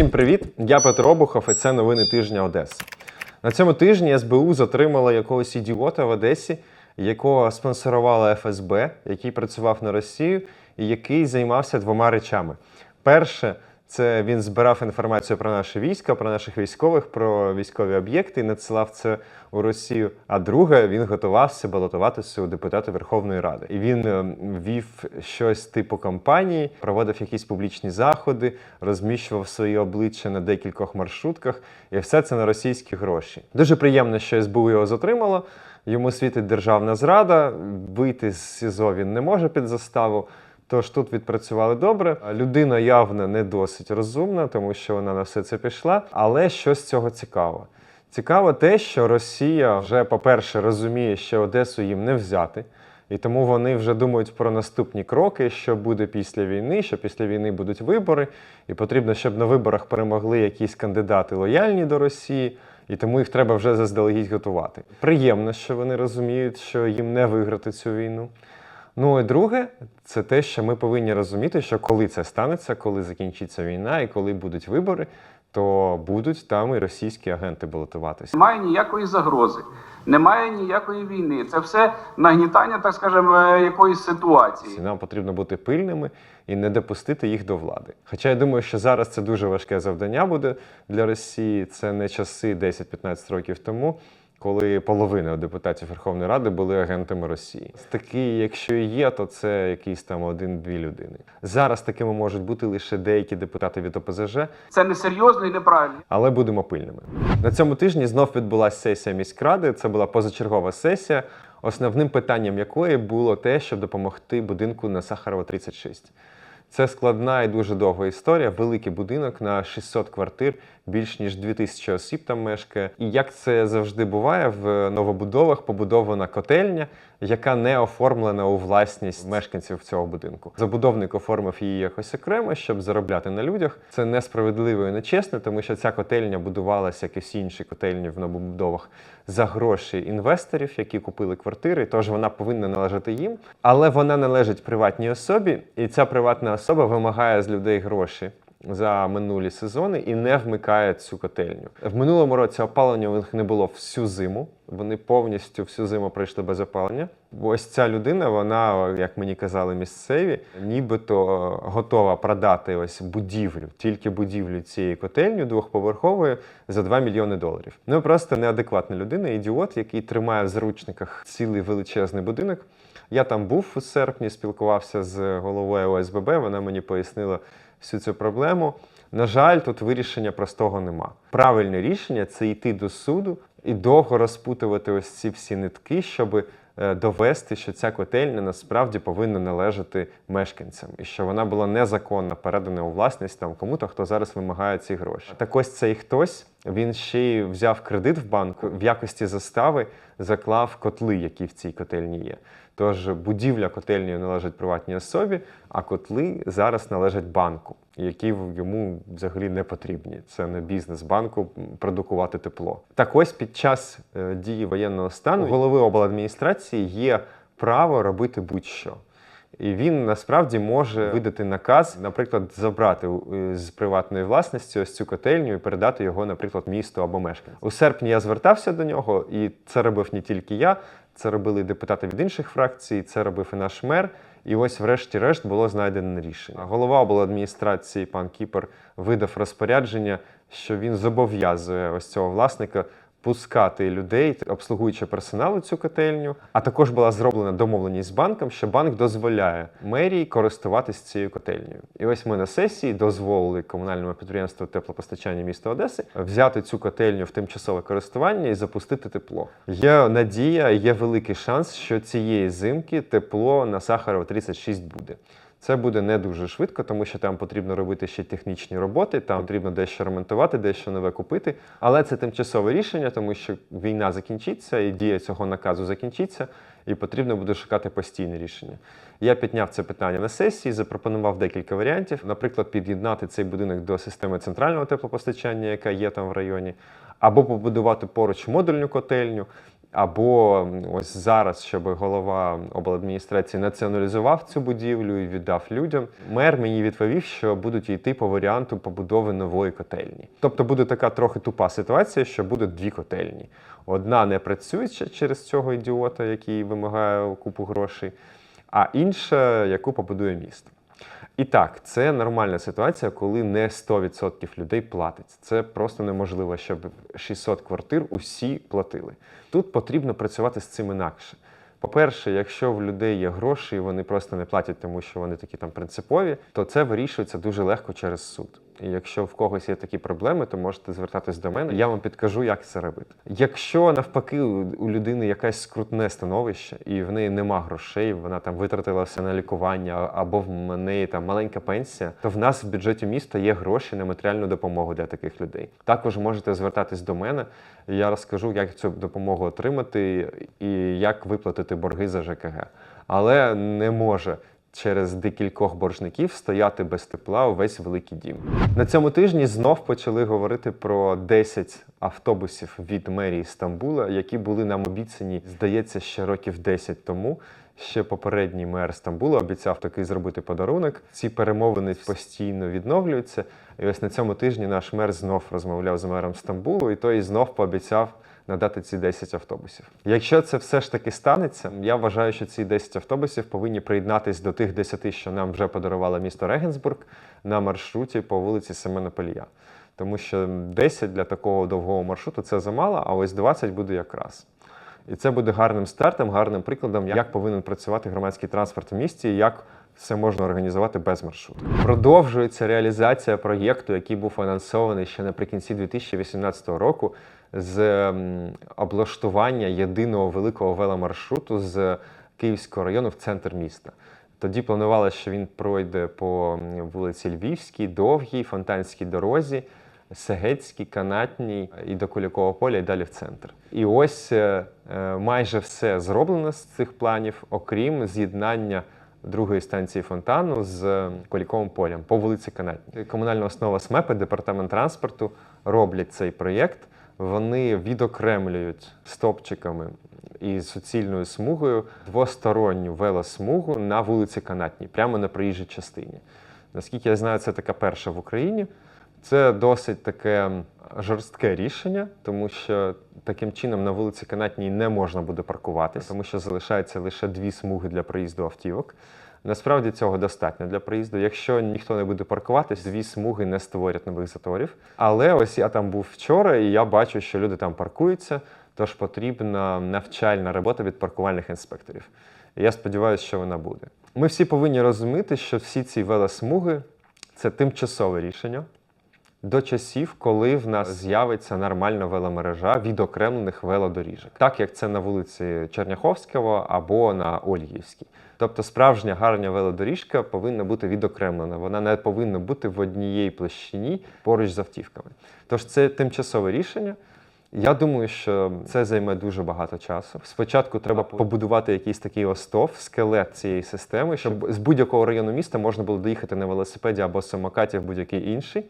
Всім привіт! Я Петро Обухов і це новини тижня Одеси. На цьому тижні СБУ затримала якогось ідіота в Одесі, якого спонсорувала ФСБ, який працював на Росію і який займався двома речами. Перше, це він збирав інформацію про наші війська, про наших військових, про військові об'єкти і надсилав це у Росію. А друге, він готувався балотуватися у депутати Верховної Ради. І він е, вів щось типу кампанії, проводив якісь публічні заходи, розміщував свої обличчя на декількох маршрутках, і все це на російські гроші. Дуже приємно, що СБУ його затримало. Йому світить державна зрада. Вийти з СІЗО він не може під заставу. Тож тут відпрацювали добре. Людина явно не досить розумна, тому що вона на все це пішла. Але що з цього цікаво? Цікаво те, що Росія вже, по-перше, розуміє, що Одесу їм не взяти. І тому вони вже думають про наступні кроки, що буде після війни, що після війни будуть вибори, і потрібно, щоб на виборах перемогли якісь кандидати лояльні до Росії, і тому їх треба вже заздалегідь готувати. Приємно, що вони розуміють, що їм не виграти цю війну. Ну і друге, це те, що ми повинні розуміти, що коли це станеться, коли закінчиться війна і коли будуть вибори, то будуть там і російські агенти балотуватися. Немає ніякої загрози, немає ніякої війни. Це все нагнітання, так скажемо, е, якоїсь ситуації. Нам потрібно бути пильними і не допустити їх до влади. Хоча я думаю, що зараз це дуже важке завдання буде для Росії. Це не часи 10-15 років тому. Коли половина депутатів Верховної Ради були агентами Росії, такі, якщо і є, то це якісь там один-дві людини. Зараз такими можуть бути лише деякі депутати від ОПЗЖ, Це несерйозно і неправильно. але будемо пильними. На цьому тижні знов відбулася сесія міськради. Це була позачергова сесія, основним питанням якої було те, щоб допомогти будинку на Сахарова 36. Це складна і дуже довга історія. Великий будинок на 600 квартир, більш ніж 2000 осіб там мешкає. І як це завжди буває в новобудовах, побудована котельня, яка не оформлена у власність мешканців цього будинку. Забудовник оформив її якось окремо, щоб заробляти на людях. Це несправедливо і нечесно, тому що ця котельня будувалася, як і всі інші котельні в новобудовах, за гроші інвесторів, які купили квартири. Тож вона повинна належати їм, але вона належить приватній особі, і ця приватна особа вимагає з людей гроші. За минулі сезони і не вмикає цю котельню. В минулому році опалення у них не було всю зиму. Вони повністю всю зиму пройшли без опалення. Ось ця людина, вона, як мені казали місцеві, нібито е, готова продати ось будівлю, тільки будівлю цієї котельні двохповерхової за 2 мільйони доларів. Ну просто неадекватна людина, ідіот, який тримає в заручниках цілий величезний будинок. Я там був у серпні, спілкувався з головою ОСББ. Вона мені пояснила всю цю проблему. На жаль, тут вирішення простого нема. Правильне рішення це йти до суду і довго розпутувати ось ці всі нитки, щоб е, довести, що ця котельня насправді повинна належати мешканцям, і що вона була незаконно передана у власність там кому-то, хто зараз вимагає ці гроші. Так ось цей хтось він ще й взяв кредит в банку в якості застави, заклав котли, які в цій котельні є. Тож будівля котельні належить приватній особі, а котли зараз належать банку, які йому взагалі не потрібні. Це не бізнес банку продукувати тепло. Так ось під час е, дії воєнного стану голови обладміністрації є право робити будь-що. І він насправді може видати наказ, наприклад, забрати з приватної власності ось цю котельню і передати його, наприклад, місту або мешканцю. У серпні я звертався до нього, і це робив не тільки я, це робили депутати від інших фракцій, це робив і наш мер. І ось, врешті-решт, було знайдене рішення. Голова обладміністрації пан Кіпер видав розпорядження, що він зобов'язує ось цього власника пускати людей, обслугуючи персоналу цю котельню. А також була зроблена домовленість з банком, що банк дозволяє мерії користуватись цією котельнею. І ось ми на сесії дозволили комунальному підприємству теплопостачання міста Одеси взяти цю котельню в тимчасове користування і запустити тепло. Є надія, є великий шанс, що цієї зимки тепло на Сахарова 36 буде. Це буде не дуже швидко, тому що там потрібно робити ще технічні роботи, там потрібно дещо ремонтувати, дещо нове купити. Але це тимчасове рішення, тому що війна закінчиться і дія цього наказу закінчиться, і потрібно буде шукати постійне рішення. Я підняв це питання на сесії, запропонував декілька варіантів. Наприклад, під'єднати цей будинок до системи центрального теплопостачання, яка є там в районі, або побудувати поруч модульну котельню. Або ось зараз, щоб голова обладміністрації націоналізував цю будівлю і віддав людям. Мер мені відповів, що будуть йти по варіанту побудови нової котельні. Тобто буде така трохи тупа ситуація, що буде дві котельні. Одна не працює через цього ідіота, який вимагає купу грошей, а інша, яку побудує місто. І так, це нормальна ситуація, коли не 100% людей платить. Це просто неможливо, щоб 600 квартир усі платили. Тут потрібно працювати з цим інакше. По-перше, якщо в людей є гроші, і вони просто не платять, тому що вони такі там принципові, то це вирішується дуже легко через суд. Якщо в когось є такі проблеми, то можете звертатись до мене. Я вам підкажу, як це робити. Якщо навпаки у людини якесь скрутне становище, і в неї нема грошей, вона там витратила все на лікування, або в неї там маленька пенсія, то в нас в бюджеті міста є гроші на матеріальну допомогу для таких людей. Також можете звертатись до мене. Я розкажу, як цю допомогу отримати і як виплатити борги за ЖКГ. Але не може через декількох боржників стояти без тепла увесь великий дім. На цьому тижні знов почали говорити про 10 автобусів від мерії Стамбула, які були нам обіцяні, здається, ще років 10 тому. Ще попередній мер Стамбула обіцяв таки зробити подарунок. Ці перемовини постійно відновлюються. І ось на цьому тижні наш мер знов розмовляв з мером Стамбулу, і той знов пообіцяв надати ці 10 автобусів. Якщо це все ж таки станеться, я вважаю, що ці 10 автобусів повинні приєднатись до тих 10, що нам вже подарувало місто Регенсбург на маршруті по вулиці Семена Полія. Тому що 10 для такого довгого маршруту це замало, а ось 20 буде якраз. І це буде гарним стартом, гарним прикладом, як повинен працювати громадський транспорт в місті, і як все можна організувати без маршруту. Продовжується реалізація проєкту, який був анонсований ще наприкінці 2018 року, з облаштування єдиного великого веломаршруту з Київського району в центр міста. Тоді планувалося, що він пройде по вулиці Львівській, Довгій, Фонтанській дорозі, Сегецькій, Канатній і до Кулікового поля, і далі в центр. І ось е, е, майже все зроблено з цих планів, окрім з'єднання другої станції фонтану з Куліковим полем по вулиці Канатній. Комунальна основа СМЕПи, департамент транспорту роблять цей проєкт. Вони відокремлюють стопчиками і суцільною смугою двосторонню велосмугу на вулиці Канатній, прямо на проїжджій частині. Наскільки я знаю, це така перша в Україні. Це досить таке жорстке рішення, тому що таким чином на вулиці Канатній не можна буде паркуватися, тому що залишається лише дві смуги для проїзду автівок. Насправді цього достатньо для проїзду. Якщо ніхто не буде паркуватись, дві смуги не створять нових заторів. Але ось я там був вчора, і я бачу, що люди там паркуються, тож потрібна навчальна робота від паркувальних інспекторів. Я сподіваюся, що вона буде. Ми всі повинні розуміти, що всі ці велосмуги це тимчасове рішення до часів, коли в нас з'явиться нормальна веломережа відокремлених велодоріжок, так як це на вулиці Черняховського або на Ольгівській. Тобто справжня гарна велодоріжка повинна бути відокремлена, вона не повинна бути в однієї площині поруч з автівками. Тож це тимчасове рішення. Я думаю, що це займе дуже багато часу. Спочатку треба побудувати якийсь такий остов, скелет цієї системи, щоб з будь-якого району міста можна було доїхати на велосипеді або самокаті в будь-який інший,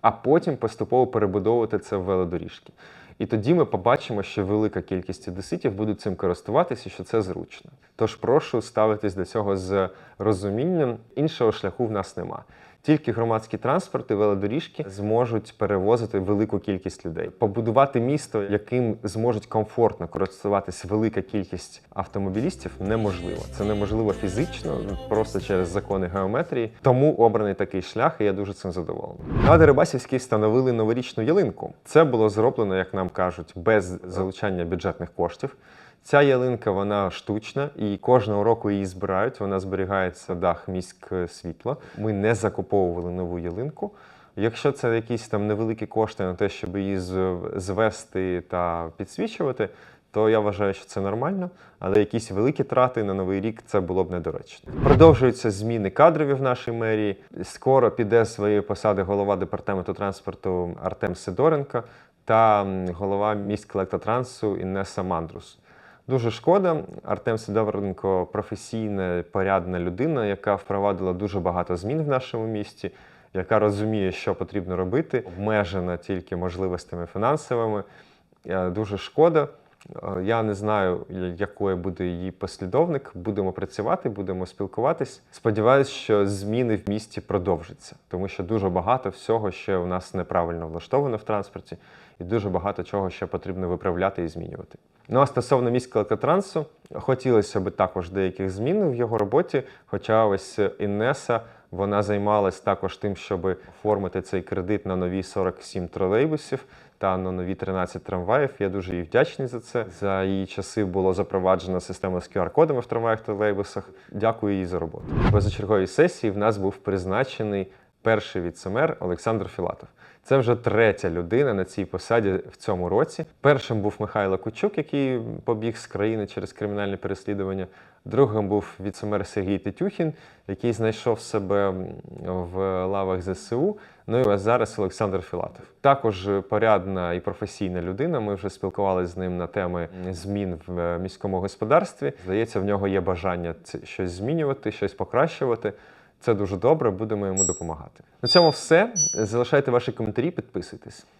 а потім поступово перебудовувати це в велодоріжки. І тоді ми побачимо, що велика кількість одеситів будуть цим користуватися, що це зручно. Тож прошу ставитись до цього з розумінням. Іншого шляху в нас нема. Тільки громадський транспорт і велодоріжки зможуть перевозити велику кількість людей. Побудувати місто, яким зможуть комфортно користуватись велика кількість автомобілістів, неможливо. Це неможливо фізично, просто через закони геометрії. Тому обраний такий шлях, і я дуже цим задоволений. На Дерибасівській встановили новорічну ялинку. Це було зроблено, як нам кажуть, без залучання бюджетних коштів. Ця ялинка вона штучна, і кожного року її збирають. Вона зберігається дах міськ світла. Ми не закуповували нову ялинку. Якщо це якісь там невеликі кошти на те, щоб її звести та підсвічувати, то я вважаю, що це нормально. Але якісь великі трати на новий рік це було б недоречно. Продовжуються зміни кадрові в нашій мерії. Скоро піде з своєї посади голова департаменту транспорту Артем Сидоренко та голова міськелектротрансу Інеса Мандрус. Дуже шкода. Артем Сидоренко професійна, порядна людина, яка впровадила дуже багато змін в нашому місті, яка розуміє, що потрібно робити, обмежена тільки можливостями фінансовими. Е, Дуже шкода. Е, Я не знаю, якою буде її послідовник. Будемо працювати, будемо спілкуватись. Сподіваюсь, що зміни в місті продовжаться, тому що дуже багато всього ще у нас неправильно влаштовано в транспорті, і дуже багато чого ще потрібно виправляти і змінювати. Ну а стосовно міського електротрансу, хотілося б також деяких змін в його роботі. Хоча ось Інеса вона займалась також тим, щоб оформити цей кредит на нові 47 тролейбусів та на нові 13 трамваїв. Я дуже їй вдячний за це. За її часи було запроваджена система з QR-кодами в трамваях тролейбусах. Дякую їй за роботу. Позачерговій сесії в нас був призначений перший віцемер Олександр Філатов. Це вже третя людина на цій посаді в цьому році. Першим був Михайло Кучук, який побіг з країни через кримінальне переслідування. Другим був віцемер Сергій Тетюхін, який знайшов себе в лавах ЗСУ. Ну і зараз Олександр Філатов. Також порядна і професійна людина. Ми вже спілкувалися з ним на теми змін в е, міському господарстві. Здається, в нього є бажання щось змінювати, щось покращувати. Це дуже добре, будемо йому допомагати. На цьому все. Залишайте ваші коментарі, підписуйтесь.